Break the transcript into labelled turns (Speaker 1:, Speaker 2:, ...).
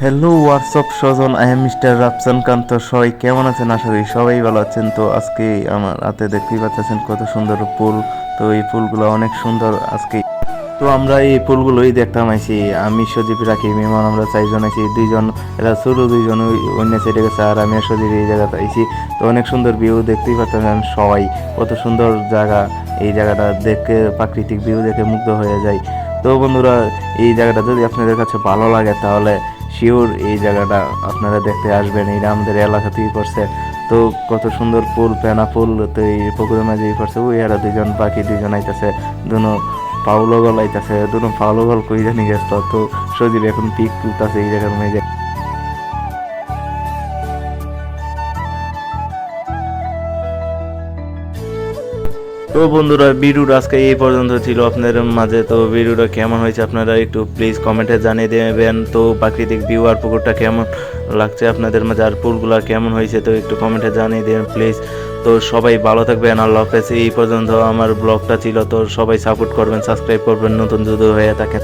Speaker 1: Hello WhatsApp স্বজন I am mister Rafsan Kanto. সবাই কেমন আছেন? আশা করি সবাই ভালো আছেন। তো আজকে আমার হাতে দেখতেই পাচ্ছেন কত সুন্দর ফুল। তো এই ফুলগুলো অনেক সুন্দর আজকে। তো আমরা এই ফুলগুলোই দেখতাম আইছি। আমি সজীব রাখি, মেহমান আমরা চারজন আছি দুইজন, এরা ছোট দুইজন অন্য সাইডে গেছে আর আমি সজীব এই জায়গাতে আইছি। তো অনেক সুন্দর ভিউ দেখতেই পাচ্ছেন সবাই। কত সুন্দর জায়গা। এই জায়গাটা দেখে প্রাকৃতিক ভিউ দেখে মুগ্ধ হয়ে যায় তো বন্ধুরা, এই জায়গাটা যদি আপনাদের কাছে ভালো লাগে, তাহলে শিওর এই জায়গাটা আপনারা দেখতে আসবেন এটা আমাদের এলাকাতেই করছে। তো কত সুন্দর ফুল পেনা ফুল, তো এই পুকুরের মাঝেই করছে। ওই আর দুজন বাকি দুজন আইতাছে, দুনো পাউলো গল আইতাছে, দুনো পাউলো গল কই জানি গেছে তো সজীব এখন পিক তুলতাছে এই জায়গার মেঝে। তো বন্ধুরা, ভিডিওটা আজকে এই পর্যন্ত ছিল আপনাদের মাঝে। তো বিরুরা কেমন হয়েছে আপনারা একটু প্লিজ কমেন্টে জানিয়ে দেবেন। তো প্রাকৃতিক ভিউ আর পুকুরটা কেমন লাগছে আপনাদের মাঝে আর পুলগুলা কেমন হয়েছে, তো একটু কমেন্টে জানিয়ে দেবেন প্লিজ তো সবাই ভালো থাকবেন, আল্লাহ হাফেজ। এই পর্যন্ত আমার ব্লগটা ছিল, তো সবাই সাপোর্ট করবেন সাবস্ক্রাইব করবেন, নতুন যদি হয়ে থাকেন।